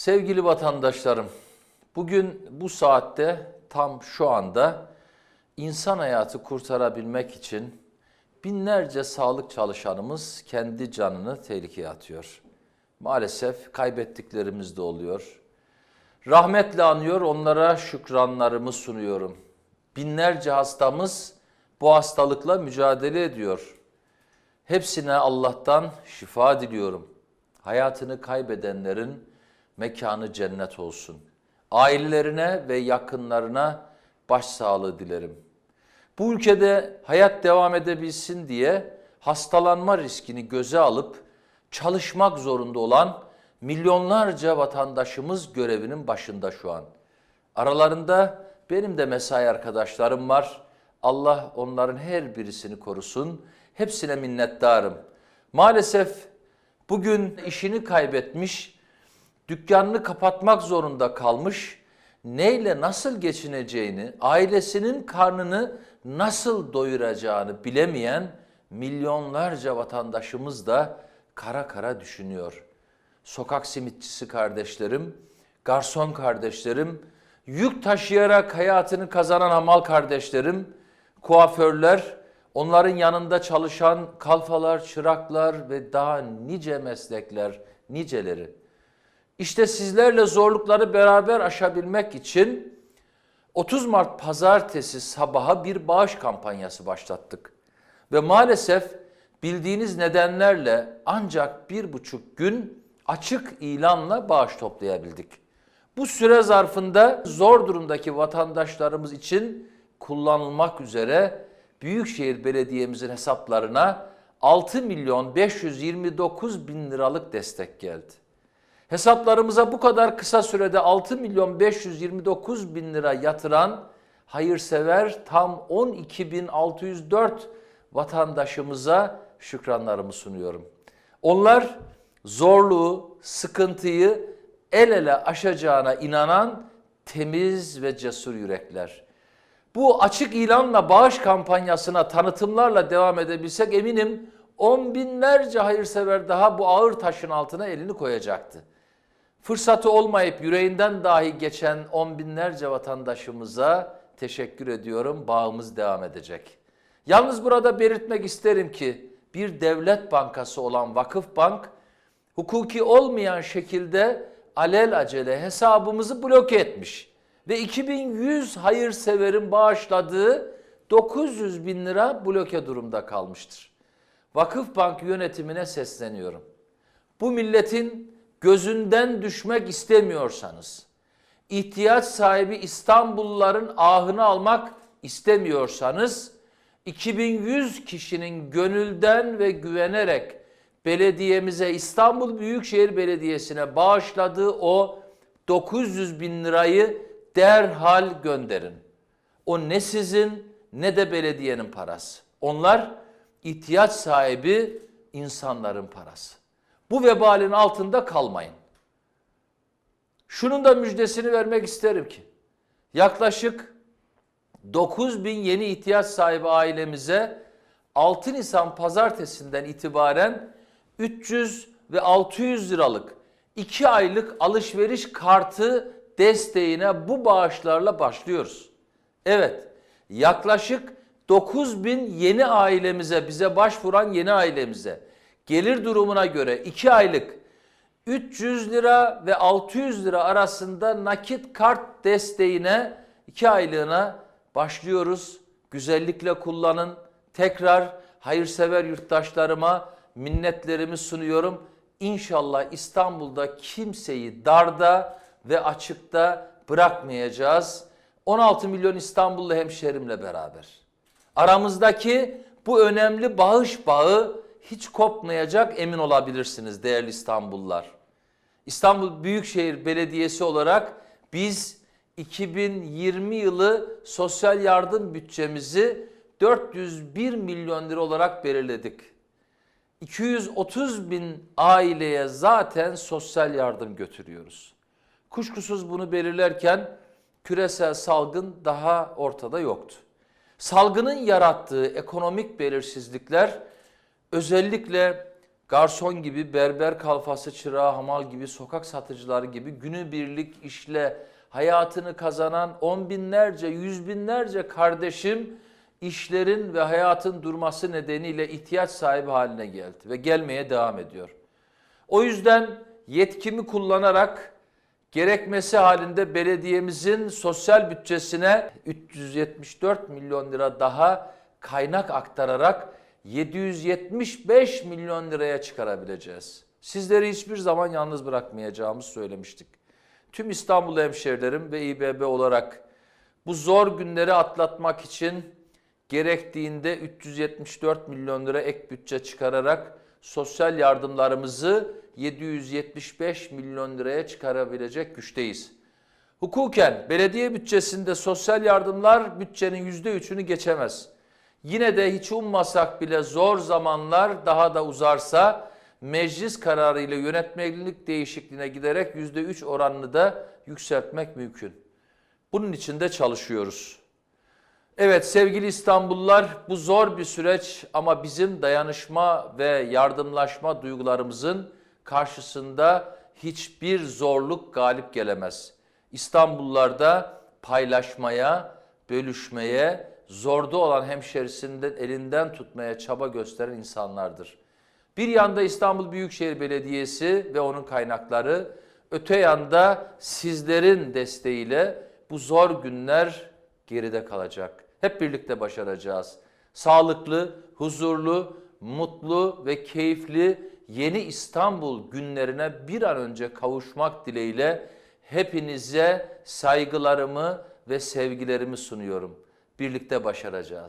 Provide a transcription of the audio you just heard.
Sevgili vatandaşlarım, bugün bu saatte tam şu anda insan hayatı kurtarabilmek için binlerce sağlık çalışanımız kendi canını tehlikeye atıyor. Maalesef kaybettiklerimiz de oluyor. Rahmetle anıyor, onlara şükranlarımı sunuyorum. Binlerce hastamız bu hastalıkla mücadele ediyor. Hepsine Allah'tan şifa diliyorum. Hayatını kaybedenlerin mekanı cennet olsun. Ailelerine ve yakınlarına başsağlığı dilerim. Bu ülkede hayat devam edebilsin diye hastalanma riskini göze alıp çalışmak zorunda olan milyonlarca vatandaşımız görevinin başında şu an. Aralarında benim de mesai arkadaşlarım var. Allah onların her birisini korusun. Hepsine minnettarım. Maalesef bugün işini kaybetmiş, dükkanını kapatmak zorunda kalmış, neyle nasıl geçineceğini, ailesinin karnını nasıl doyuracağını bilemeyen milyonlarca vatandaşımız da kara kara düşünüyor. Sokak simitçisi kardeşlerim, garson kardeşlerim, yük taşıyarak hayatını kazanan hamal kardeşlerim, kuaförler, onların yanında çalışan kalfalar, çıraklar ve daha nice meslekler, niceleri. İşte sizlerle zorlukları beraber aşabilmek için 30 Mart pazartesi sabaha bir bağış kampanyası başlattık. Ve maalesef bildiğiniz nedenlerle ancak bir buçuk gün açık ilanla bağış toplayabildik. Bu süre zarfında zor durumdaki vatandaşlarımız için kullanılmak üzere Büyükşehir Belediye'mizin hesaplarına 6 milyon 529 bin liralık destek geldi. Hesaplarımıza bu kadar kısa sürede 6 milyon 529 bin lira yatıran hayırsever tam 12.604 vatandaşımıza şükranlarımı sunuyorum. Onlar zorluğu, sıkıntıyı el ele aşacağına inanan temiz ve cesur yürekler. Bu açık ilanla bağış kampanyasına tanıtımlarla devam edebilsek eminim on binlerce hayırsever daha bu ağır taşın altına elini koyacaktı. Fırsatı olmayıp yüreğinden dahi geçen on binlerce vatandaşımıza teşekkür ediyorum. Bağımız devam edecek. Yalnız burada belirtmek isterim ki bir devlet bankası olan Vakıf Bank hukuki olmayan şekilde alel acele hesabımızı bloke etmiş ve 2100 hayırseverin bağışladığı 900 bin lira bloke durumda kalmıştır. Vakıf Bank yönetimine sesleniyorum. Bu milletin gözünden düşmek istemiyorsanız, ihtiyaç sahibi İstanbulluların ahını almak istemiyorsanız, 2100 kişinin gönülden ve güvenerek belediyemize İstanbul Büyükşehir Belediyesi'ne bağışladığı o 900 bin lirayı derhal gönderin. O ne sizin ne de belediyenin parası. Onlar ihtiyaç sahibi insanların parası. Bu vebalin altında kalmayın. Şunun da müjdesini vermek isterim ki yaklaşık 9 bin yeni ihtiyaç sahibi ailemize 6 Nisan pazartesinden itibaren 300 ve 600 liralık 2 aylık alışveriş kartı desteğine bu bağışlarla başlıyoruz. Evet yaklaşık 9 bin yeni ailemize bize başvuran yeni ailemize gelir durumuna göre 2 aylık 300 lira ve 600 lira arasında nakit kart desteğine 2 aylığına başlıyoruz. Güzellikle kullanın. Tekrar hayırsever yurttaşlarıma minnetlerimi sunuyorum. İnşallah İstanbul'da kimseyi darda ve açıkta bırakmayacağız. 16 milyon İstanbullu hemşerimle beraber. Aramızdaki bu önemli bağış bağı hiç kopmayacak emin olabilirsiniz değerli İstanbullular. İstanbul Büyükşehir Belediyesi olarak biz 2020 yılı sosyal yardım bütçemizi 401 milyon lira olarak belirledik. 230 bin aileye zaten sosyal yardım götürüyoruz. Kuşkusuz bunu belirlerken küresel salgın daha ortada yoktu. Salgının yarattığı ekonomik belirsizlikler özellikle garson gibi, berber kalfası çırağı, hamal gibi, sokak satıcıları gibi günübirlik işle hayatını kazanan on binlerce, yüz binlerce kardeşim işlerin ve hayatın durması nedeniyle ihtiyaç sahibi haline geldi ve gelmeye devam ediyor. O yüzden yetkimi kullanarak gerekmesi halinde belediyemizin sosyal bütçesine 374 milyon lira daha kaynak aktararak 775 milyon liraya çıkarabileceğiz. Sizleri hiçbir zaman yalnız bırakmayacağımızı söylemiştik. Tüm İstanbul hemşerilerim ve İBB olarak bu zor günleri atlatmak için gerektiğinde 374 milyon lira ek bütçe çıkararak sosyal yardımlarımızı 775 milyon liraya çıkarabilecek güçteyiz. Hukuken belediye bütçesinde sosyal yardımlar bütçenin %3'ünü geçemez. Yine de hiç ummasak bile zor zamanlar daha da uzarsa meclis kararıyla yönetmelik değişikliğine giderek %3 oranını da yükseltmek mümkün. Bunun için de çalışıyoruz. Evet sevgili İstanbullular bu zor bir süreç ama bizim dayanışma ve yardımlaşma duygularımızın karşısında hiçbir zorluk galip gelemez. İstanbullularda paylaşmaya, bölüşmeye, zorda olan hemşerisinden elinden tutmaya çaba gösteren insanlardır. Bir yanda İstanbul Büyükşehir Belediyesi ve onun kaynakları, öte yanda sizlerin desteğiyle bu zor günler geride kalacak. Hep birlikte başaracağız. Sağlıklı, huzurlu, mutlu ve keyifli yeni İstanbul günlerine bir an önce kavuşmak dileğiyle hepinize saygılarımı ve sevgilerimi sunuyorum. Birlikte başaracağız.